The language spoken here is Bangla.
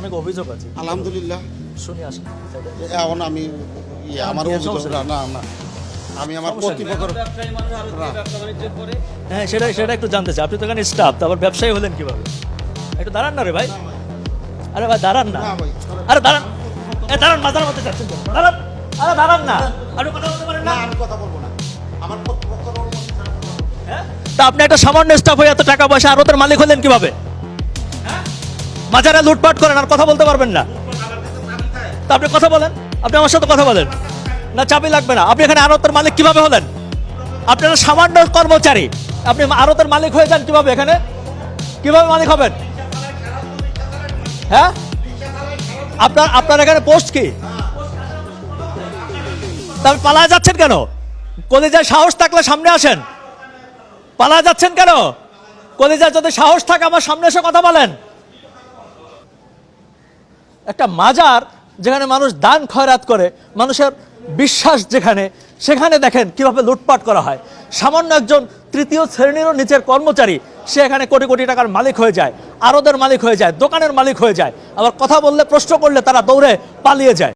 অনেক অভিযোগ আছে। আলহামদুলিল্লাহ। শুনি আসেন। এখন আমি ইয়ে, আমার অভিযোগ না? না আমি আমার কর্তৃপক্ষের হ্যাঁ। সেটা সেটা একটু জানতে চাই। আপনি তো এখানে স্টাফ তারপর ব্যবসায়ী হলেন কীভাবে? একটু দাঁড়ান না রে ভাই। আরে ভাই দাঁড়ান না। না ভাই, আরে দাঁড়ান। দাঁড়ান মাথার মধ্যে যাচ্ছেন দাঁড়ান। আরে দাঁড়ান না। আপনি কথা বলতে পারেন না। না আমি কথা বলব না। আমার কর্তৃপক্ষের অনুমতি ছাড়া কথা বলব না। হ্যাঁ? তা আপনি একটা সামান্য স্টাফ হয়ে এত টাকা পয়সা আরতের মালিক হলেন কীভাবে? বাজারে লুটপাট করেন আর কথা বলতে পারবেন না। তা আপনি কথা বলেন। আপনি আমার সাথে কথা বলেন। না, চাবি লাগবে না। আপনি এখানে আরতের মালিক কীভাবে হলেন? আপনারা সামান্য কর্মচারী। আপনি আরতের মালিক হয়ে যান কীভাবে এখানে? কীভাবে মালিক হবেন? হ্যাঁ? আপনার আপনার এখানে পোস্ট কি? তবে পালা যাচ্ছেন কেন? কলেজায় সাহস থাকলে সামনে আসেন। পালা যাচ্ছেন কেন? কলেজায় যদি সাহস থাকে, আমার সামনে এসে কথা বলেন। একটা মাজার যেখানে মানুষ দান খয়রাত করে, মানুষের বিশ্বাস যেখানে, সেখানে দেখেন কীভাবে লুটপাট করা হয়। সামান্য একজন তৃতীয় শ্রেণীরও নিচের কর্মচারী, সে এখানে কোটি কোটি টাকার মালিক হয়ে যায়, আরদের মালিক হয়ে যায়, দোকানের মালিক হয়ে যায়, আবার কথা বললে, প্রশ্ন করলে তারা দৌড়ে পালিয়ে যায়।